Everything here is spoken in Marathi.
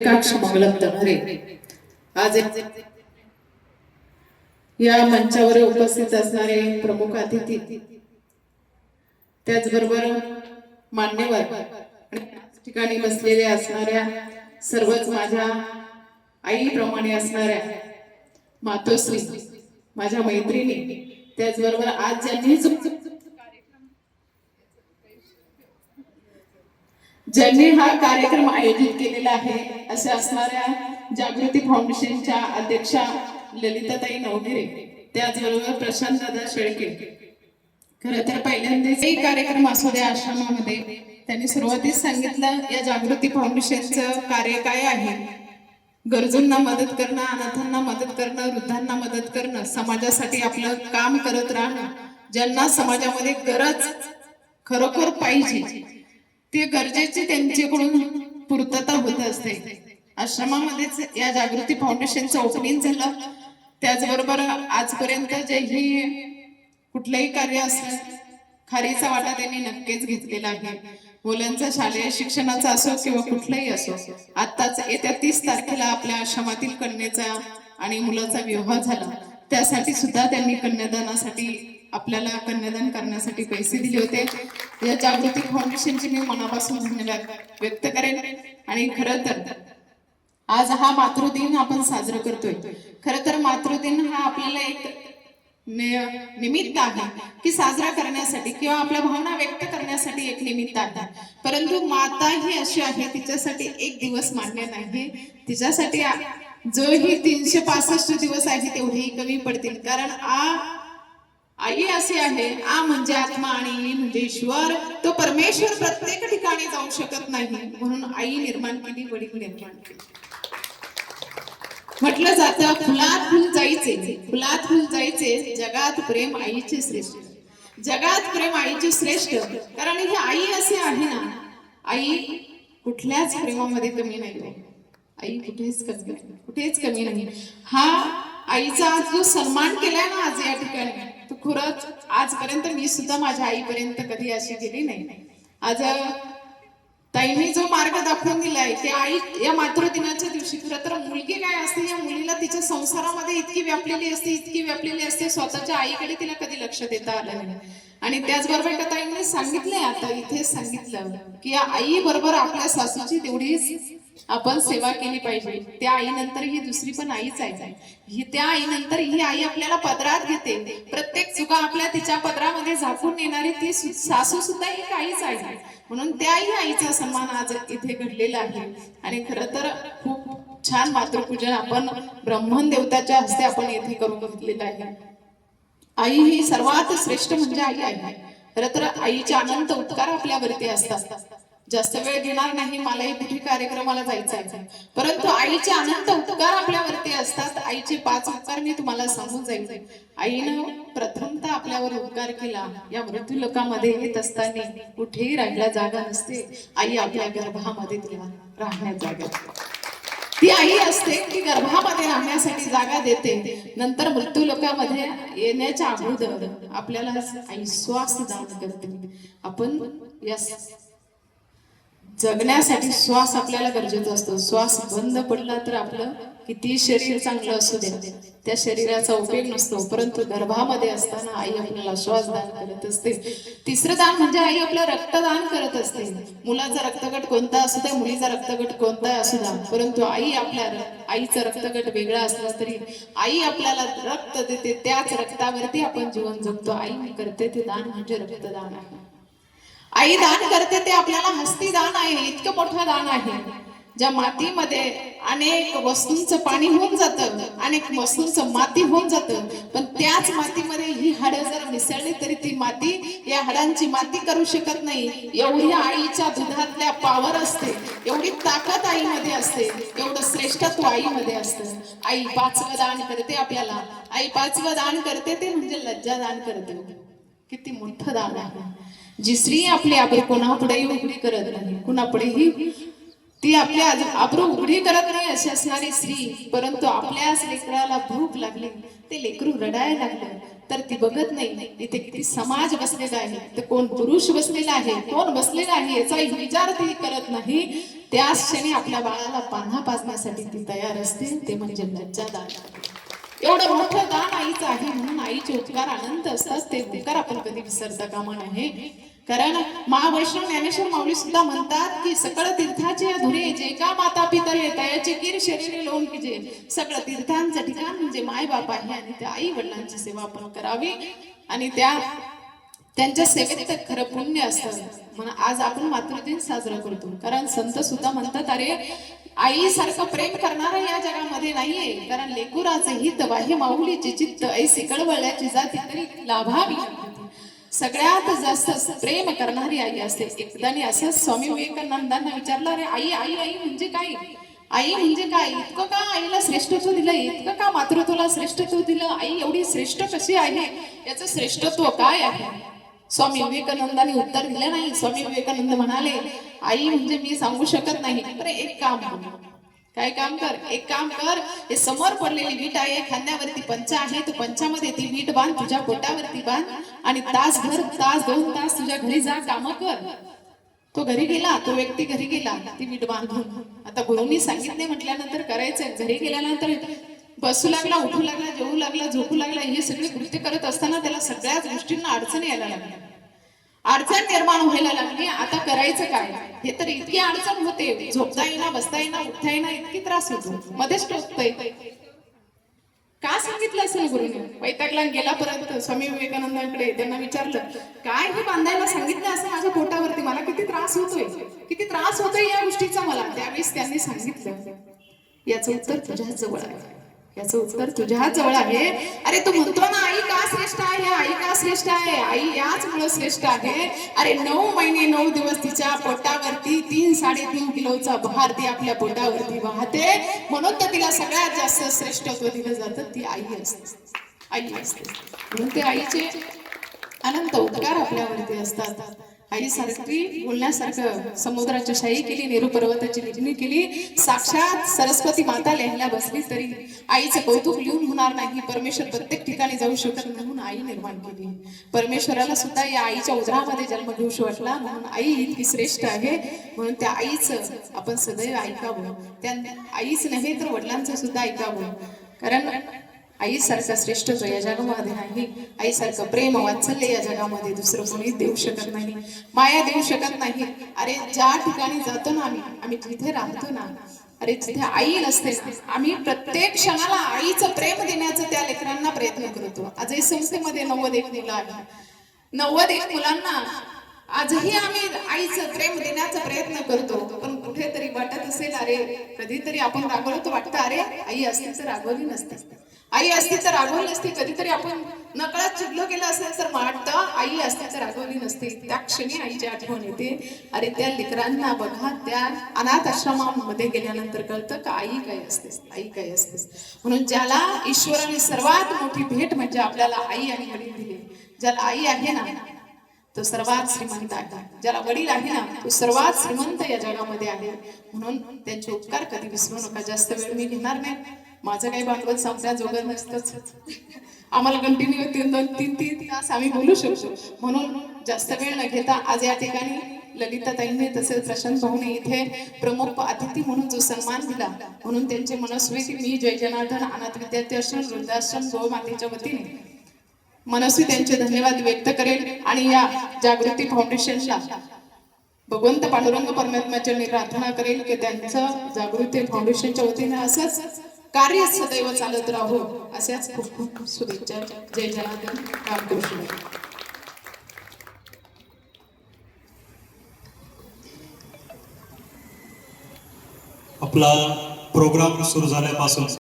एकाक्ष मंगलम आज या मंचावर उपस्थित असणारे प्रमुख अतिथी. त्याचबरोबर मान्यवर ठिकाणी बसलेले असणाऱ्या सर्वच माझ्या आईप्रमाणे असणाऱ्या मातोश्री माझ्या मैत्रिणी त्याचबरोबर आज ज्यांनी जो ज्यांनी हा कार्यक्रम आयोजित केलेला आहे अशा असणाऱ्या जागृती फाउंडेशनच्या अध्यक्षा ललिताताई नवगिरे त्याचबरोबर प्रशांत दादा शेळके. खरं तर पहिल्यांदाच एक कार्यक्रम असू द्या आश्रमामध्ये. त्यांनी सुरुवातीस सांगितलं या जागृती फाउंडेशनचं कार्य काय आहे? गरजूंना मदत करणं अनाथांना मदत करणं वृद्धांना मदत करणं समाजासाठी आपलं काम करत राहणं ज्यांना समाजामध्ये गरज खरोखर पाहिजे ते गरजेचे त्यांच्याकडून पूर्तता होत असते. आश्रमामध्येच या जागृती फाउंडेशनचं ओपनिंग झालं. त्याचबरोबर आजपर्यंत जे ही कुठलंही कार्य असलं खारीचा वाटा त्यांनी नक्कीच घेतलेला आहे. मुलांचा शालेय शिक्षणाचा असो किंवा कुठलाही असो आताच येत्या तीस तारखेला आपल्या आश्रमातील कन्येचा आणि मुलाचा विवाह झाला. त्यासाठी सुद्धा त्यांनी कन्यादानासाठी आपल्याला कन्यादान करण्यासाठी पैसे दिले होते. या जागृती फाउंडेशनची मी मनापासून धन्यवाद व्यक्त करेन. आणि खरं तर आज हा मातृदिन आपण साजरा करतोय. खरं तर मातृदिन हा आपल्याला एक निमित्त आहे की साजरा करण्यासाठी किंवा आपल्या भावना व्यक्त करण्यासाठी एक निमित्त आहे. परंतु माता ही अशी आहे तिच्यासाठी एक दिवस मान्य नाही. तिच्यासाठी जो ही तीनशे पासष्ट दिवस आहे तेवढेही कमी पडतील. कारण आ आई असे आहे आ म्हणजे आत्मा आणि ई म्हणजे ईश्वर. तो परमेश्वर प्रत्येक ठिकाणी जाऊ शकत नाही म्हणून आई निर्माण केली वडील निर्माण केली. म्हटलं जातं फुलात फुल जायचे फुलात फुल जायचे जगात प्रेम आईचे श्रेष्ठ. जगात प्रेम आईचे श्रेष्ठ कारण ही आई असे आहे ना. आई कुठल्याच प्रेमामध्ये कमी नाही आहे. आई कुठेच कमी कुठेच कमी नाही. हा आईचा आज जो सन्मान केलाय ना आज या ठिकाणी खरंच आजपर्यंत मी सुद्धा माझ्या आईपर्यंत कधी अशी गेली नाही. आज ताईने जो मार्ग दाखवून दिलाय की आई या मातृदिनाच्या दिवशी खरं तर मुलगी काय असते या मुलीला तिच्या संसारामध्ये इतकी व्यापलेली असते इतकी व्यापलेली असते स्वतःच्या आईकडे तिला कधी लक्ष देता आलं नाही. आणि त्याचबरोबर एका ताईने सांगितलंय आता इथेच सांगितलं की या आई बरोबर आपल्या सासूची तेवढीच आपण सेवा केली पाहिजे. त्या आईनंतर ही दुसरी पण आईच आहे. ही त्या आईनंतर ही आई आपल्याला पदरात घेते. प्रत्येक चुका आपल्या तिच्या पदरामध्ये झाकून येणारी ती सासू सुद्धा ही एक आईच आहे. म्हणून त्याही आईचा सन्मान आज इथे घडलेला आहे. आणि खरं तर खूप छान मातृपूजन आपण ब्रह्मन देवताच्या हस्ते आपण येथे करून घेतलेलं आहे. आई ही सर्वात श्रेष्ठ म्हणजे आई आहे. खर तर आईचे अनंत उपकार आपल्यावरती असतात. जास्त वेळ घेणार नाही मलाही कुठे कार्यक्रमाला जायचं आहे परंतु आईचे अनंत उपकार आपल्यावरती असतात. आईचे पाच उपकार मी तुम्हाला सांगून जाईल आईनं प्रथमतः आपल्यावर उपकार केला. या मृत्यू लोकांमध्ये येत असताना कुठेही राहायला जागा नसते. आई आपल्या गर्भामध्ये तुला राहण्यात जागा ती आई असते की गर्भामध्ये राहण्यासाठी जागा देते. नंतर मृत्यू लोकांमध्ये येण्याच्या अगोदर आपल्याला आई श्वास दान करते. आपण या जगण्यासाठी श्वास आपल्याला गरजेचा असतो. श्वास बंद पडला तर आपलं किती शरीर चांगलं असू दे त्या शरीराचा उपयोग नसतो. परंतु गर्भामध्ये असताना आई आपल्याला श्वास दान करत असते. तिसरं दान म्हणजे आई आपलं रक्तदान करत असते. मुलाचा रक्तगट कोणता असू दे मुलीचा रक्तगट कोणता असू द्या परंतु आई आपल्या आईचा रक्तगट वेगळा असला तरी आई आपल्याला रक्त देते. त्याच रक्तावरती आपण जीवन जगतो. आई करते ते दान म्हणजे रक्तदान आहे. आई दान करते ते आपल्याला हस्ती दान आहे इतकं मोठं दान आहे. ज्या मातीमध्ये अनेक वस्तूंचं पाणी होऊन जातं अनेक वस्तूंचं माती होऊन जातं पण त्याच मातीमध्ये ही हाडं जर मिसळली तरी ती माती या हाडांची माती करू शकत नाही. एवढी आईच्या दुधातल्या पावर असते एवढी ताकद आईमध्ये असते एवढं श्रेष्ठत्व आईमध्ये असतं. आई पाचवं दान करते आपल्याला. आई पाचवं दान करते ते म्हणजे लज्जा दान करते. किती मोठं दान आहे. जी स्त्री आपली आबरू कोणापुढेही उघडी करत नाही. कुणापुढेही ती आपल्या आज- आबरू उघडी करत नाही अशी असणारी स्त्री परंतु आपल्याच लेकराला भूक लागली ते लेकरू रडायला लागलं तर ती बघत नाही इथे किती समाज बसलेला आहे तर कोण पुरुष बसलेला आहे कोण बसलेला आहे याचा विचार ती करत नाही. त्याच क्षणी आपल्या बाळाला पान्हा पाजण्यासाठी ती तयार असते ते म्हणजे लज्जा दान एवढं मोठं दान आईचं आहे म्हणून आईचे उपकार अनंत असतात ते उपकार आपण कधी विसरता कामा नाही कारण महावैष्णव ज्ञानेश्वर माऊली सुद्धा म्हणतात की सकळ तीर्थाचे धुरे जे का माता पिता तयाचे कीर शरीर लोन जे. सगळं तीर्थांचं ठिकाण म्हणजे माय बाप आहे आणि त्या आई वडिलांची सेवा आपण करावी. आणि त्या त्यांच्या सेवेत तर खरं पुण्य असतं. म्हणून आज आपण मातृदिन साजरा करतो. कारण संत सुद्धा म्हणतात अरे आई सारखं प्रेम करणारा या जगामध्ये नाहीये. कारण लेकुराचे हित बाह्य माऊलीचे चित्त ऐसे कळवळल्याची जाती तरी लाभावी. सगळ्यात जास्त प्रेम करणारी आई असते. एकदाने असं स्वामी विवेकानंदांना विचारलं अरे आई आई आई म्हणजे काय? आई म्हणजे काय? इतकं का आईला श्रेष्ठत्व दिलं? इतकं का मातृत्वाला श्रेष्ठत्व दिलं? आई एवढी श्रेष्ठ कशी आहे? याचं श्रेष्ठत्व काय आहे? स्वामी विवेकानंदाने उत्तर दिलं नाही. स्वामी विवेकानंद म्हणाले आई म्हणजे मी सांगू शकत नाही. तर एक काम काय काम कर? एक काम कर. हे समोर पडलेली वीट आहे. खांद्यावरती पंचा आहे. तो पंचामध्ये ती वीट बांध. तुझ्या पोटावरती बांध. आणि तास घर तास दोन तास तुझ्या घरी जा. काम कर. तो घरी गेला. तो व्यक्ती घरी गेला. ती वीट बांधून. आता गुरुनी सांगितले म्हटल्यानंतर करायचं घरी गेल्यानंतर बसू लागला उठू लागला जेवू लागला झोपू लागला हे सगळे कृत्य करत असताना त्याला सगळ्याच गोष्टींना अडचणी यायला लागल्या अडचण निर्माण व्हायला लागली. आता करायचं काय? हे तर इतकी अडचण होते. झोपता येईना बसता येईना उठता येईना इतकी त्रास होतो. मध्येच टोचतय का सांगितलं असेल गुरुने? वैतागला गेला परत स्वामी विवेकानंदांकडे. त्यांना विचारलं काय हे बांधायला सांगितलं असं माझ्या पोटावरती? मला किती त्रास होतोय. किती त्रास होतोय या गोष्टीचा मला. त्यावेळेस त्यांनी सांगितलं याचं उत्तर तुझ्या जवळ आहे. याचं उत्तर तुझ्या जवळ आहे. अरे तू म्हणतो ना आई का श्रेष्ठ आहे? आई का श्रेष्ठ आहे? आई याच मुळे श्रेष्ठ आहे. अरे नऊ महिने नऊ दिवस तिच्या पोटावरती तीन साडेतीन किलोचा भार ती आपल्या पोटावरती वाहते. म्हणून तर तिला सगळ्यात जास्त श्रेष्ठत्व दिलं जातं ती आई असते. आई असते. म्हणून ते आईचे अनंत उपकार आपल्यावरती असतात. आईसारखी बोलण्यासारखं समुद्राची शाही केली नेहरू पर्वताची निर्मिती केली. साक्षात सरस्वती माता लिहायला बसली तरी आईचं कौतुक लिहून होणार नाही. परमेश्वर प्रत्येक ठिकाणी जाऊ शकत नाही म्हणून आई निर्माण केली. परमेश्वराला सुद्धा या आईच्या उदरामध्ये जन्म घेऊ वाटला म्हणून आई इतकी श्रेष्ठ आहे. म्हणून त्या आईचं आपण सदैव ऐकावं. त्या आईच नव्हे तर वडिलांचं सुद्धा ऐकावं. कारण आईसारखा जो या जगामध्ये नाही आईसारखं प्रेम वात्सल्य या जगामध्ये दुसरं कोणी देऊ शकत नाही. माया देऊ शकत नाही. अरे ज्या ठिकाणी जातो ना आम्ही आम्ही तिथे राहतो ना अरे तिथे आई नसते आम्ही प्रत्येक क्षणाला आईचं प्रेम देण्याचा त्या लेकरांना प्रयत्न करतो. आजही संस्थेमध्ये नव्वद एक मुलं आहे नव्वद एक मुलांना आजही आम्ही आईचं प्रेम देण्याचा प्रयत्न करतो. पण कुठेतरी वाटत असेल अरे कधीतरी आपण रागवलो तर वाटतं अरे आई असती तर रागवली नसते. आई असती तर रागवली असती कधीतरी आपण नकळत चिडलो गेलं असेल तर वाटतं आई असती तर रागवली नसती. त्या क्षणी आईची आठवण येते. अरे त्या लेकरांना बघा त्या अनाथ आश्रमामध्ये गेल्यानंतर कळतं का आई काय असते आई काय असतेस. म्हणून ज्याला ईश्वराने सर्वात मोठी भेट म्हणजे आपल्याला आई आणि वडील दिले ज्याला आई आहे ना तो सर्वात श्रीमंत आहे. ज्याला वडील आहे ना तो सर्वात श्रीमंत या जगामध्ये आहे. म्हणून त्यांचे उपकार कधी विसरू नका. जास्त वेळ मी घेणार नाही. माझं काही भांडवल संपण्याजोगं नसतंच. आम्हाला कंटिन्यू तीन दोन तीन तीन तास आम्ही बोलू शकतो. म्हणून जास्त वेळ न घेता आज या ठिकाणी ललिता ताईंनी तसेच प्रशांत भाऊने इथे प्रमुख अतिथी म्हणून जो सन्मान दिला म्हणून त्यांचे मनस्वी मी जय जनार्दन अनाथ विद्यार्थी आश्रम वृद्धाश्रम गोमातेच्या वतीने मनस्वी त्यांचे धन्यवाद व्यक्त करेल आणि या जागृती फाउंडेशनला भगवंत पांडुरंग परमात्म्याच्या मी प्रार्थना करेल की त्यांचं जागृती फाउंडेशनच्या वतीने असंच कार्य सदैव चालत राहो. अशाच खूप खूप शुभेच्छा. जय जनार्दन. रामकृष्ण आपला प्रोग्राम सुरू झाल्यापासून